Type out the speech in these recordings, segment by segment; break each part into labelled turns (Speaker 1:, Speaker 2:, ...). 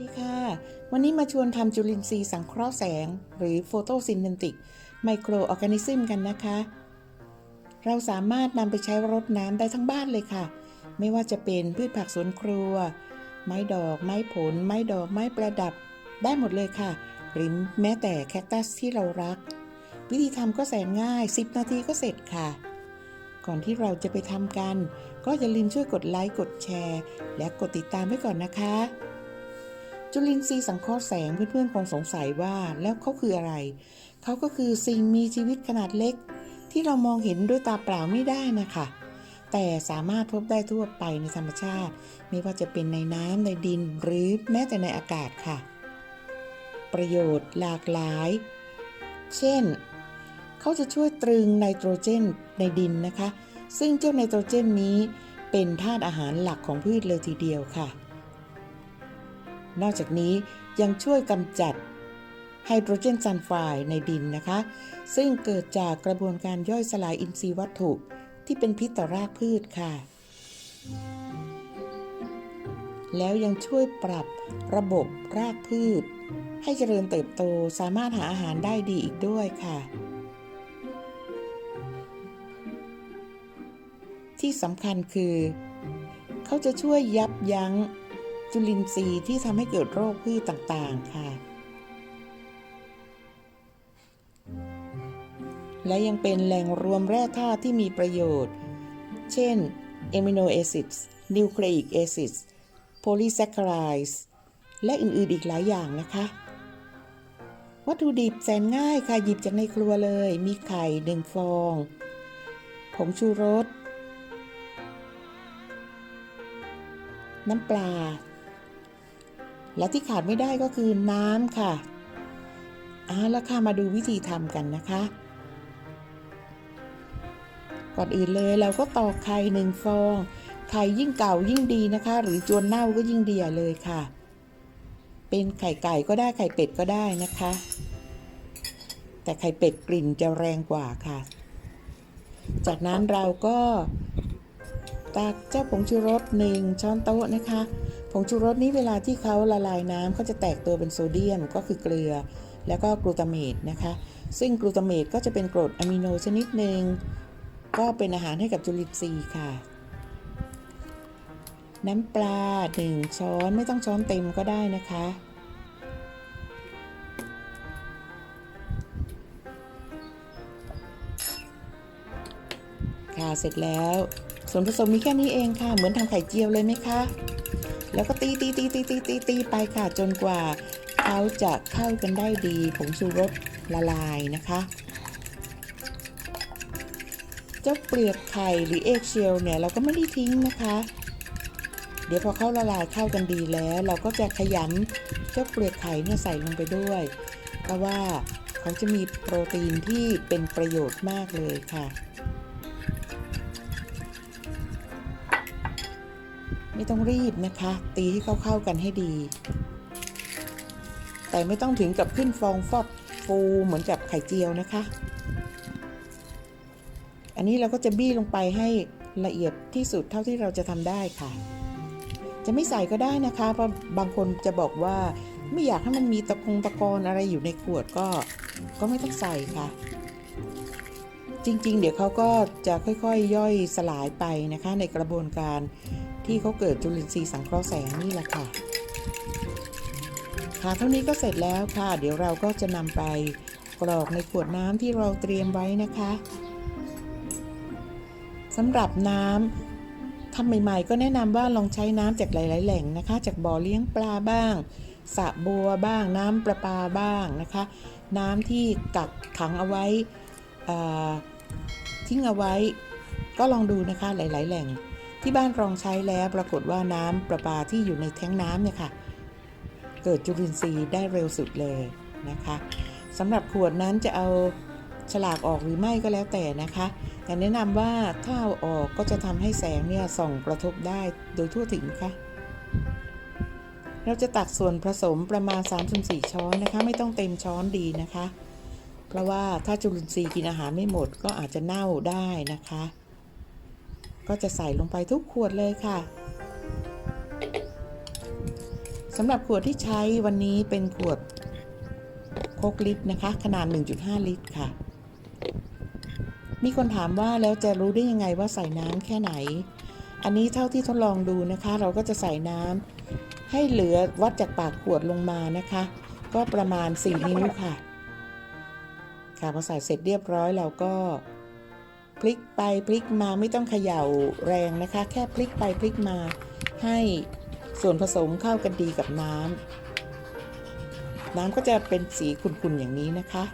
Speaker 1: ดีค่ะ วันนี้มาชวนทำจุลินทรีย์สังเคราะห์แสง หรือโฟโตซินเทนติกไมโครออร์แกนิซึมกันนะคะ เราสามารถนำไปใช้รดน้ำได้ทั้งบ้านเลยค่ะ ไม่ว่าจะเป็นพืชผักสวนครัว ไม้ดอก ไม้ผล ไม้ดอก ไม้ประดับ ได้หมดเลยค่ะ หรือแม้แต่แคคตัสที่เรารัก วิธีทำก็แสนง่าย 10 นาทีก็เสร็จค่ะก่อนที่เราจะไปทำกัน ก็อย่าลืมช่วยกดไลค์ กดแชร์ และกดติดตามไว้ก่อนนะคะ จุลินทรีย์สังเคราะห์แสงเพื่อนๆคงสงสัยว่าแล้วเขาคืออะไร เขาก็คือสิ่งมีชีวิตขนาดเล็ก ที่เรามองเห็นด้วยตาเปล่าไม่ได้นะคะ แต่สามารถพบได้ทั่วไปในธรรมชาติ ไม่ว่าจะเป็นในน้ำในดินหรือแม้แต่ในอากาศค่ะ ประโยชน์หลากหลาย เช่น เขาจะช่วยตรึงไนโตรเจนในดินนะคะ ซึ่งเจ้าไนโตรเจนนี้เป็นธาตุอาหารหลักของพืชเลยทีเดียวค่ะ นอกจากนี้ยังช่วยกำจัดไฮโดรเจนซัลไฟด์ในดินนะคะ ซึ่งเกิดจากกระบวนการย่อยสลายอินทรีย์วัตถุที่เป็นพิษต่อรากพืชค่ะ แล้วยังช่วยปรับระบบรากพืช ให้เจริญเติบโตสามารถหาอาหารได้ดีอีกด้วยค่ะ ที่สำคัญคือ เขาจะช่วยยับยั้ง จุลินทรีย์ที่ทำให้เกิดโรคพืชต่างๆ ค่ะ และยังเป็นแหล่งรวมแร่ธาตุที่มีประโยชน์ เช่น amino acids nucleic acids polysaccharides และอื่นๆอีกหลายอย่างนะคะ วัตถุดิบแสนง่ายค่ะ หยิบจากในครัวเลย มีไข่หนึ่งฟองผงชูรสน้ำปลา และที่ขาดไม่ได้ก็คือน้ำค่ะเอาละค่ะมาดูวิธีทำกันนะคะ ก่อนอื่นเลยเราก็ตอกไข่หนึ่งฟอง ไข่ยิ่งเก่ายิ่งดีนะคะ หรือจวนเน่าก็ยิ่งดีเลยค่ะ เป็นไข่ไก่ก็ได้ไข่เป็ดก็ได้นะคะ แต่ไข่เป็ดกลิ่นจะแรงกว่าค่ะ จากนั้นเราก็ตักเจ้าผงชูรสหนึ่งช้อนโต๊ะนะคะ ผงชูรสนี้เวลาที่เขาละลายน้ำเขาจะแตกตัวเป็นโซเดียมก็คือเกลือ แล้วก็กลูตาเมตนะคะ ซึ่งกลูตาเมตก็จะเป็นกรดอะมิโนชนิดหนึ่งก็เป็นอาหารให้กับจุลินทรีย์ค่ะ น้ำปลาหนึ่งช้อนไม่ต้องช้อนเต็มก็ได้นะคะ ค่ะเสร็จแล้วส่วนผสมมีแค่นี้เองค่ะ เหมือนทำไข่เจียวเลยไหมคะ แล้วก็ตีตีตีตีตีตีตีไปค่ะจนกว่าเขาจะเข้ากันได้ดีผงชูรสละลายนะคะเจ้าเปลือกไข่หรือเอ็กเชลเนี่ยเราก็ไม่ได้ทิ้งนะคะ เดี๋ยวพอเข้าละลายเข้ากันดีแล้ว เราก็จะขยำเจ้าเปลือกไข่เนี่ยใส่ลงไปด้วย เพราะว่าเขาจะมีโปรตีนที่เป็นประโยชน์มากเลยค่ะ ไม่ต้องรีบนะคะ ตีให้เข้าเข้ากันให้ดี แต่ไม่ต้องถึงกับขึ้นฟองฟอดฟูเหมือนกับไข่เจียวนะคะ อันนี้เราก็จะบี้ลงไปให้ละเอียดที่สุดเท่าที่เราจะทำได้ค่ะ จะไม่ใส่ก็ได้นะคะ เพราะบางคนจะบอกว่าไม่อยากให้มันมีตะกงตะกอนอะไรอยู่ในขวดก็ก็ไม่ต้องใส่ค่ะ จริงๆ เดี๋ยวเขาก็จะค่อยๆย่อยสลายไปนะคะ ในกระบวนการ ที่เขาเกิดจุลินทรีย์สังเคราะห์แสงนี่แหละค่ะ ค่ะเท่านี้ก็เสร็จแล้วค่ะ เดี๋ยวเราก็จะนำไปกรอกในขวดน้ำที่เราเตรียมไว้นะคะสำหรับน้ำทำใหม่ ๆ ก็แนะนำว่าลองใช้น้ำจากหลาย ๆ แหล่งนะคะ จากบ่อเลี้ยงปลาบ้างสระบัวบ้างน้ำประปาบ้างนะคะ น้ำที่กักขังเอาไว้อ่าทิ้งเอาไว้ ก็ลองดูนะคะหลาย ๆ แหล่ง ที่บ้านลองใช้แล้วปรากฏว่าน้ำประปาที่อยู่ในแท้งน้ำเนี่ยค่ะ เกิดจุลินทรีย์ได้เร็วสุดเลยนะคะสำหรับขวดนั้นจะเอาฉลากออกหรือไม่ก็แล้วแต่นะคะแต่แนะนำว่าถ้าเอาออกก็จะทำให้แสงเนี่ยส่องกระทบได้โดยทั่วถึงค่ะ เราจะตักส่วนผสมประมาณ 3-4 ช้อนนะคะ ไม่ต้องเต็มช้อนดีนะคะ เพราะว่าถ้าจุลินทรีย์กินอาหารไม่หมดก็อาจจะเน่าได้นะคะ ก็จะใส่ลงไปทุกขวดเลยค่ะสำหรับขวดที่ใช้วันนี้เป็นขวดโคกลิตรนะคะ ขนาด 1.5 ลิตรค่ะ มีคนถามว่าแล้วจะรู้ได้ยังไงว่าใส่น้ำแค่ไหน อันนี้เท่าที่ทดลองดูนะคะ เราก็จะใส่น้ำให้เหลือวัดจากปากขวดลงมานะคะ ก็ประมาณ 4 นิ้วค่ะ ค่ะพอใส่เสร็จเรียบร้อยเราก็ พลิกไปพลิกมาไม่ต้องเขย่าแรงนะคะ แค่พลิกไปพลิกมา ให้ส่วนผสมเข้ากันดีกับน้ำน้ำก็จะเป็นสีขุ่นๆอย่างนี้นะคะ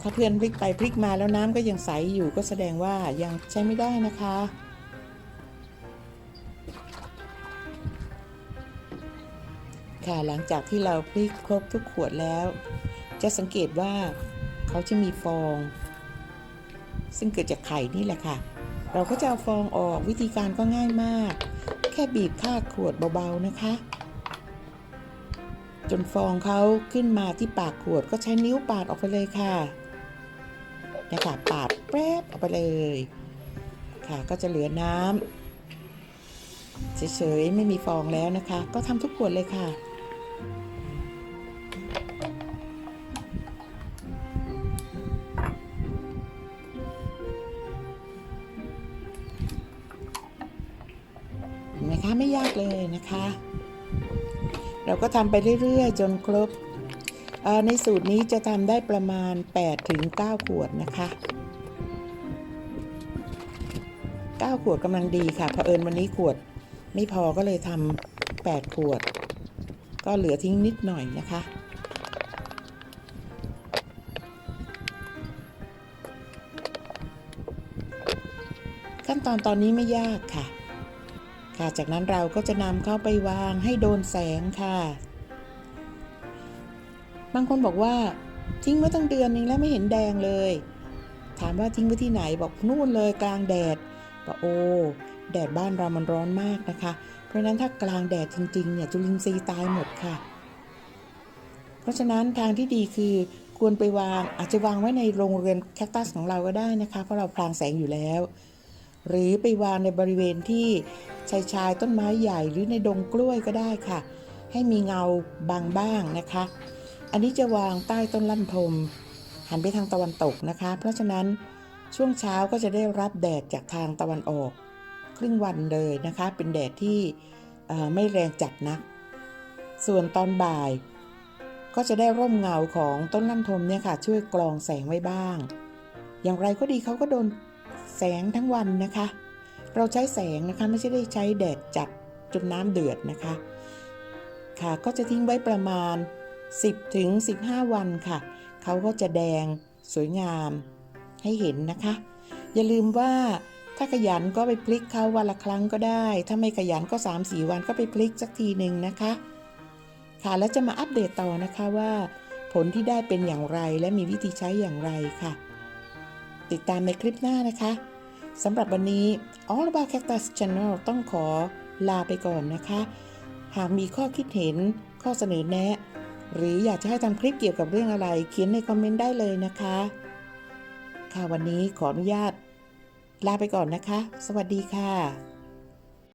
Speaker 1: ถ้าเพื่อนพลิกไปพลิกมาแล้วน้ำก็ยังใสอยู่ก็แสดงว่ายังใช้ไม่ได้นะคะค่ะหลังจากที่เราพลิกครบทุกขวดแล้ว จะสังเกตว่าเขาจะมีฟอง ซึ่งเกิดจากไข่นี่แหละค่ะ เราก็จะเอาฟองออกวิธีการก็ง่ายมาก แค่บีบค่าขวดเบาๆนะคะ จนฟองเขาขึ้นมาที่ปากขวดก็ใช้นิ้วปาดออกไปเลยค่ะนะคะปาดแป๊บออกไปเลย ค่ะก็จะเหลือน้ำเฉยๆไม่มีฟองแล้วนะคะ ก็ทำทุกขวดเลยค่ะ นะคะ เราก็ทำไปเรื่อยๆ จนครบ ในสูตรนี้จะทำได้ประมาณ 8 ถึง 9 ขวดนะคะ 9 ขวดกำลังดีค่ะเผอิญวันนี้ขวดไม่พอก็เลยทำ8ขวด ก็เหลือทิ้งนิดหน่อยนะคะขั้นตอนตอนนี้ไม่ยากค่ะ ค่ะจากนั้นเราก็จะนำเข้าไปวางให้โดนแสงค่ะ บางคนบอกว่า ทิ้งไว้ตั้งเดือนนึงแล้วไม่เห็นแดงเลย ถามว่าทิ้งไว้ที่ไหนบอกนู่นเลยกลางแดดบอกโอ้แดดบ้านเรามันร้อนมากนะคะ เพราะฉะนั้นถ้ากลางแดดจริงๆเนี่ยจุลินทรีย์ตายหมดค่ะ เพราะฉะนั้นทางที่ดีคือควรไปวางอาจจะวางไว้ในโรงเรือนแคคตัสของเราก็ได้นะคะ เพราะเราพรางแสงอยู่แล้ว หรือไปวางในบริเวณที่ชายชายต้นไม้ใหญ่หรือในดงกล้วยก็ได้ค่ะ ให้มีเงาบางบ้างนะคะ อันนี้จะวางใต้ต้นลั่นทม หันไปทางตะวันตกนะคะ เพราะฉะนั้นช่วงเช้าก็จะได้รับแดดจากทางตะวันออก ครึ่งวันเลยนะคะ เป็นแดดที่ไม่แรงจัดนัก ส่วนตอนบ่าย ก็จะได้ร่มเงาของต้นลั่นทมเนี่ยค่ะ ช่วยกรองแสงไว้บ้าง อย่างไรก็ดีเขาก็โดน แสงทั้งวันนะคะ เราใช้แสงนะคะไม่ใช่ได้ใช้แดดจัดจนน้ำเดือดนะคะ ค่ะก็จะทิ้งไว้ประมาณ 10ถึง15 วันค่ะ เขาก็จะแดงสวยงามให้เห็นนะคะ อย่าลืมว่าถ้าขยันก็ไปพลิกเขาวันละครั้งก็ได้ ถ้าไม่ขยันก็3-4วันก็ไปพลิกสักทีหนึ่งนะคะ ค่ะแล้วจะมาอัปเดตต่อนะคะว่า ผลที่ได้เป็นอย่างไรและมีวิธีใช้อย่างไรค่ะ ติดตามในคลิปหน้านะคะสำหรับวันนี้ All About Cactus Channel ต้องขอลาไปก่อนนะคะ หากมีข้อคิดเห็นข้อเสนอแนะ หรืออยากจะให้ทำคลิปเกี่ยวกับเรื่องอะไร เขียนในคอมเมนต์ได้เลยนะคะ ค่ะวันนี้ขออนุญาต ลาไปก่อนนะคะ สวัสดีค่ะ